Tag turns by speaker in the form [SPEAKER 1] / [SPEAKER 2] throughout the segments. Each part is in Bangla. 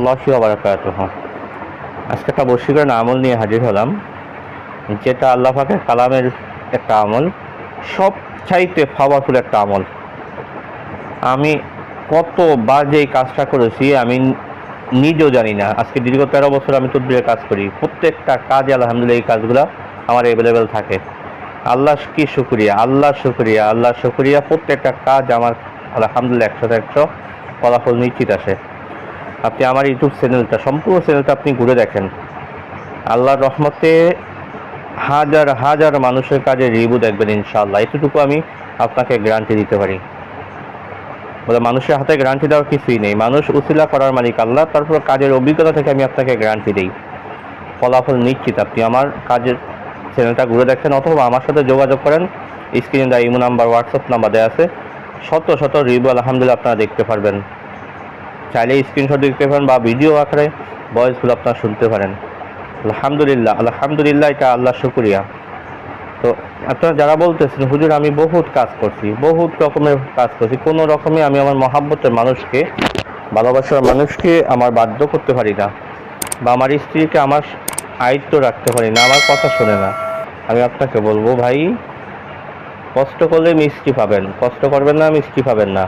[SPEAKER 1] রহমতুল্লাহি ওবরাকাতুহ আজকে একটা বশীকরণ আমল নিয়ে হাজির হলাম, যেটা আল্লাহ পাকের কালামের একটা আমল সব চাইতে পাওয়ারফুল একটা আমল। আমি কতবার যে কাজটা করেছি, আমি নিজেও জানি না। আজকে দীর্ঘ তেরো বছর আমি তদবিরের কাজ করি। প্রত্যেকটা কাজে আলহামদুলিল্লাহ এই কাজগুলো আমার অ্যাভেলেবেল থাকে। আল্লাহ কি শুক্রিয়া, আল্লাহ শুক্রিয়া আল্লাহ শুক্রিয়া। প্রত্যেকটা কাজ আমার আলহামদুলিল্লাহ একশো একশো ফলাফল নিশ্চিত আসে। আপনি আমার ইউটিউব চ্যানেলটা, সম্পূর্ণ চ্যানেলটা আপনি ঘুরে দেখেন। আল্লাহর রহমতে হাজার হাজার মানুষের কাজে রিভিউ দেখবেন ইনশাআল্লাহ। এতটুকু আমি আপনাকে গ্যারান্টি দিতে পারি। বলে মানুষের হাতে গ্যারান্টি দেওয়ার কিছুই নেই। মানুষ উসিলা করার মালিক আল্লাহ, তারপর কাজের অভিজ্ঞতা থেকে আমি আপনাকে গ্যারান্টি দিই। ফলাফল নিশ্চিত। আপনি আমার কাজের চ্যানেলটা ঘুরে দেখেন, অথবা আমার সাথে যোগাযোগ করেন। স্ক্রিনে দেওয়া ইমো নাম্বার, হোয়াটসঅ্যাপ নাম্বার দেওয়া আছে। শত শত রিভিউ আলহামদুলিল্লাহ আপনারা দেখতে পারবেন। চাইলে স্ক্রিনশট দেখতে পারেন বা ভিডিও আকারে ভয়েসগুলো আপনারা শুনতে পারেন। আলহামদুলিল্লাহ আলহামদুলিল্লাহ এটা আল্লাহ শুক্রিয়া। তো আপনারা যারা বলতেছেন, হুজুর, আমি বহুত কাজ করছি, বহুত রকমের কাজ করছি, কোনো রকমে আমি আমার মহাব্বতের মানুষকে, ভালোবাসার মানুষকে আমার বাধ্য করতে পারি না বা আমার স্ত্রীকে আমার আয়ত্ত রাখতে পারি না, আমার কথা শোনে না। আমি আপনাকে বলব, ভাই, কষ্ট করলে মিষ্টি পাবেন, কষ্ট করবেন না, মিষ্টি পাবেন না।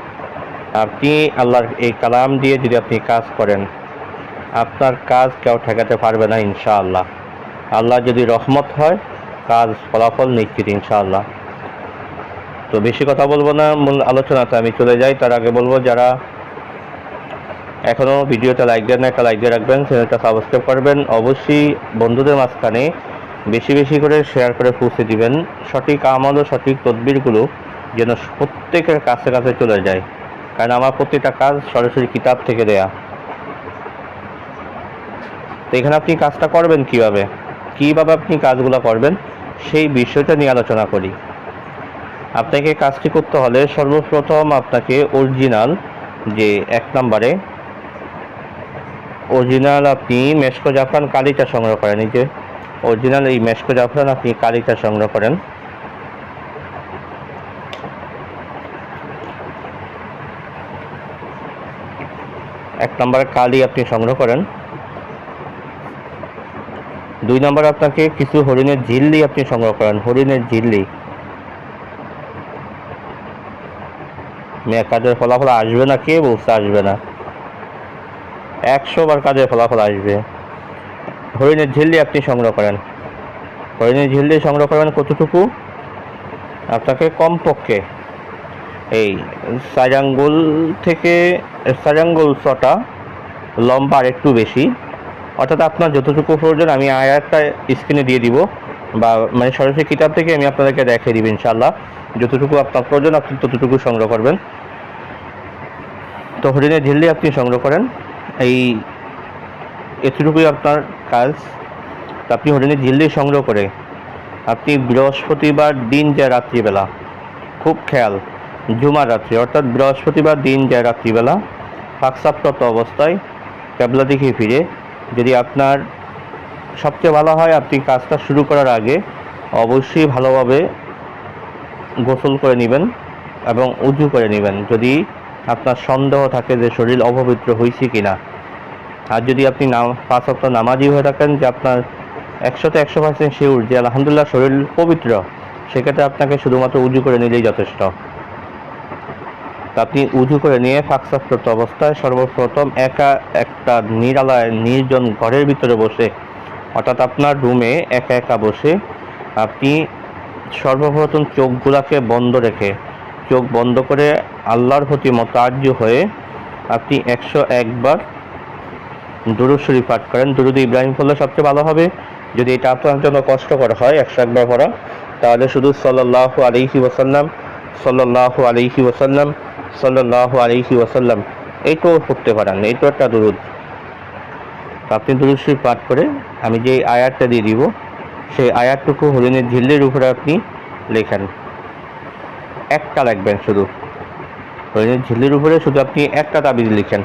[SPEAKER 1] আপনি আল্লাহর এই কালাম দিয়ে যদি আপনি কাজ করেন, আপনার কাজ কেউ ঠেকাতে পারবে না ইনশাআল্লাহ। আল্লাহ যদি রহমত হয়, কাজ ফলাফল নিশ্চিত ইনশাআল্লাহ। তো বেশি কথা বলব না, মূল আলোচনাতে আমি চলে যাই। তার আগে বলব, যারা এখনও ভিডিওটা লাইক দেন একটা লাইক দিয়ে রাখবেন, চ্যানেলটা সাবস্ক্রাইব করবেন। অবশ্যই বন্ধুদের মাঝখানে বেশি বেশি করে শেয়ার করে পৌঁছে দিবেন। সঠিক আমল ও সঠিক তদবিরগুলো যেন প্রত্যেকের কাছে কাছে চলে যায়। কারণ আমার প্রত্যেকটা কাজ সরাসরি কিতাব থেকে দেয়া। তো এখানে আপনি কাজটা করবেন কীভাবে? কীভাবে আপনি কাজগুলো করবেন? সেই বিষয়টা নিয়ে আলোচনা করি। আপনাকে কাজটি করতে হলে সর্বপ্রথম আপনাকে অরিজিনাল যে এক নম্বরে অরিজিনাল আপনি মেশকো জাফরান কালিটা সংগ্রহ করেন। এই যে অরিজিনাল এই মেশকো জাফরান আপনি কালিটা সংগ্রহ করেন। এক নম্বরে কালি আপনি সংগ্রহ করেন। দুই নম্বর আপনাকে কিছু হরিণের ঝিল্লি আপনি সংগ্রহ করেন, হরিণের ঝিল্লি। মেয়ে, কাজের ফলাফল আসবে না? কে বলছে আসবে না? একশো বার কাজের ফলাফল আসবে। হরিণের ঝিল্লি আপনি সংগ্রহ করেন। হরিণের ঝিল্লি সংগ্রহ করেন কতটুকু? আপনাকে কমপক্ষে এই চার আঙ্গুল থেকে চার আঙ্গুল ছটা, লম্বা আর একটু বেশি। অর্থাৎ আপনার যতটুকু প্রয়োজন, আমি আয়াতটা স্ক্রিনে দিয়ে দিব। বা মানে সরাসরি কিতাব থেকে আমি আপনাদেরকে দেখিয়ে দিব ইনশাল্লাহ যতটুকু আপনার প্রয়োজন, আপনি ততটুকু সংগ্রহ করবেন। তো হরিণের ঝিল্লি আপনি সংগ্রহ করেন। এই এতটুকুই আপনার কাজ। আপনি হরিণের ঝিল্লি সংগ্রহ করে আপনি বৃহস্পতিবার দিন যায় রাত্রিবেলা, খুব খেয়াল। জুমার রাত্রি, অর্থাৎ বৃহস্পতিবার দিন যায় রাত্রিবেলা ফাঁকসাপ্রত অবস্থায় ক্যাবলা দিকে ফিরে। যদি আপনার সবচেয়ে ভালো হয়, আপনি কাজটা শুরু করার আগে অবশ্যই ভালোভাবে গোসল করে নেবেন এবং উজু করে নেবেন। যদি আপনার সন্দেহ থাকে যে শরীর অপবিত্র হয়েছে কি না আর যদি আপনি নাম, পাঁচ সপ্তাহ নামাজি হয়ে থাকেন যে আপনার একশোতে একশো পার্সেন্ট শিউর যে আলহামদুলিল্লাহ শরীর পবিত্র, সেক্ষেত্রে আপনাকে শুধুমাত্র উজু করে নিলেই যথেষ্ট। আপনি উজু করে নিয়ে ফাঁকসাপ্রত অবস্থায় সর্বপ্রথম একা একটা নিরালায় নির্জন ঘরের ভিতরে বসে, অর্থাৎ আপনার রুমে একা একা বসে আপনি সর্বপ্রথম চোখগুলাকে বন্ধ রেখে, চোখ বন্ধ করে আল্লাহর প্রতি মতার্য হয়ে আপনি একশো একবার দুরুদ শরীফ পাঠ করেন। দুরুদ ইব্রাহিম পড়লে সবচেয়ে ভালো হবে। যদি এটা আপনার জন্য কষ্টকর হয়, একশো একবার পড়া, তাহলে শুধু সাল্লাহ আলহি ওসাল্লাম সাল্লাহ আলহি ওসাল্লাম সাল্লাহ আলহি ওসাল্লাম এইটাও পড়তে পারেন এইটাও একটা দুরুদ। আপনি দুরুদ পাঠ করে আমি যে আয়াতটা দিয়ে দিব, সেই আয়াতটুকু হরিণের ঝিল্লির উপরে আপনি লেখেন। একটা লিখবেন শুধু। হরিণের ঝিল্লির উপরে শুধু আপনি একটা তাবিজ লিখেন।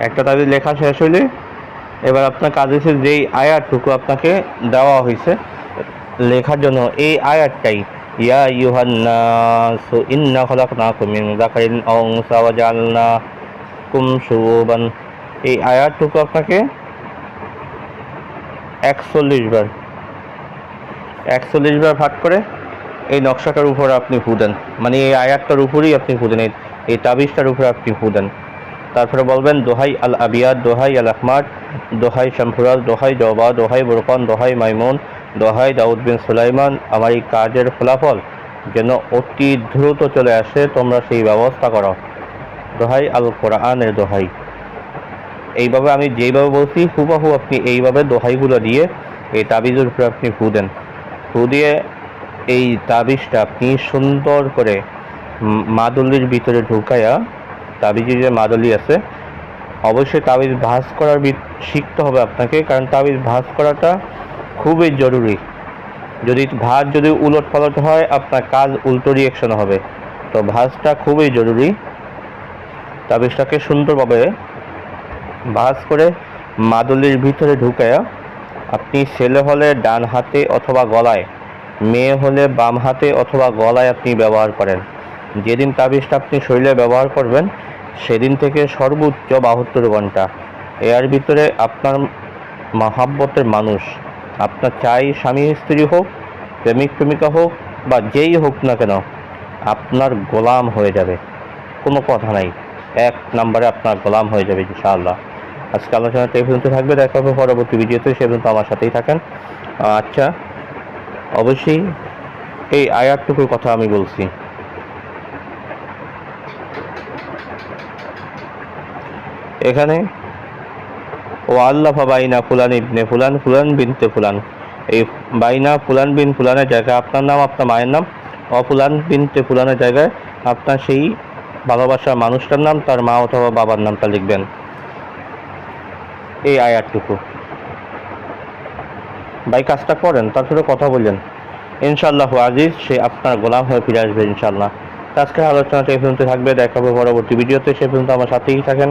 [SPEAKER 1] একটা তাবিজ লেখা শেষ হইলে এবার আপনার কাজ হচ্ছে যেই আয়াতটুকু আপনাকে দেওয়া হয়েছে, লেখার জন্য এই আয়াতটাই, ইয়া আইয়ুহান নাস ইন্না খলাকনাকুম মিন যাকারিন আও উনসা ওয়া জাআলনাকুম শুউবান। এই আয়াতটুকু আপনাকে একচল্লিশ বার একচল্লিশ বার ভাগ করে এই নকশাটার উপর আপনি ফু দেন। মানে এই আয়াতটার উপরেই আপনি ফু দেন, এই- তাবিজটার উপরে আপনি ফু দেন। তারপরে বলবেন, দোহাই আল আবিয়াদ, দোহাই আল আহমাদ, দোহাই শামফুরাজ, দোহাই জবা, দোহাই বুরকান, দোহাই মাইমুন, দোহাই দাউদ বিন সুলাইমান, আমার এই কাজের ফলাফল যেন অতি দ্রুত চলে আসে, তোমরা সেই ব্যবস্থা করো। দোহাই আল কোরআনের দোহাই। এইভাবে আমি যেইভাবে বলছি, হুবাহু আপনি এইভাবে দোহাইগুলো দিয়ে এই তাবিজের উপরে আপনি ফু দেন। ফু দিয়ে এই তাবিজটা আপনি সুন্দর করে মাদুলির ভিতরে ঢুকাইয়া তাবিজের যে মাদলি আছে, অবশ্যই তাবিজ ভাঁজ করার শিখতে হবে আপনাকে, কারণ তাবিজ ভাঁজ করাটা খুবই জরুরি। যদি ভাঁজ যদি উলট পালট হয়, আপনার কাজ উল্টো রিয়েকশন হবে। তো ভাঁজটা খুবই জরুরি। তাবিজটাকে সুন্দরভাবে ভাঁজ করে মাদলির ভিতরে ঢুকায়া আপনি ছেলে হলে ডান হাতে অথবা গলায়, মেয়ে হলে বাম হাতে অথবা গলায় আপনি ব্যবহার করেন। যেদিন তাবিজটা আপনি শরীরে ব্যবহার করবেন সেদিন থেকে সর্বোচ্চ বাহাত্তর ঘণ্টা। এর ভিতরে আপনার মাহাব্বতের মানুষ। আপনার চাই স্বামী, স্ত্রী হোক, প্রেমিক, প্রেমিকা হোক, বা যেই হোক না কেন, আপনার গোলাম হয়ে যাবে। কোনো কথা নাই। এক নম্বরে আপনার গোলাম হয়ে যাবে ইনশাআল্লাহ। আজকে আলোচনাটা এই পর্যন্ত থাকবে। দেখা হবে পরবর্তী ভিডিওতে। সে পর্যন্ত আমার সাথেই থাকেন। আচ্ছা অবশ্যই এই আয়াতটুকুর কথা আমি বলছি। এখানে ও আল্লাহ বাইনা ফুলান ইবনে ফুলান ফুলান বিনতে ফুলান। এই বাইনা ফুলান বিন ফুলানের জায়গায় আপনার নাম, আপনার মায়ের নাম, ও ফুলান বিনতে ফুলানের জায়গায় আপনার সেই ভালোবাসার মানুষটার নাম, তার মা অথবা বাবার নামটা লিখবেন। এই আয়াতটুকু। ভাই, কাজটা করেন, তারপরে কথা বললেন। ইনশাল্লাহ আজিজ, সে আপনার গোলাম হয়ে ফিরে আসবে ইনশাল্লাহ আজকের আলোচনাটা এই পর্যন্ত থাকবে, দেখা হবে পরবর্তী ভিডিওতে। সে পর্যন্ত আমার সাথেই থাকেন।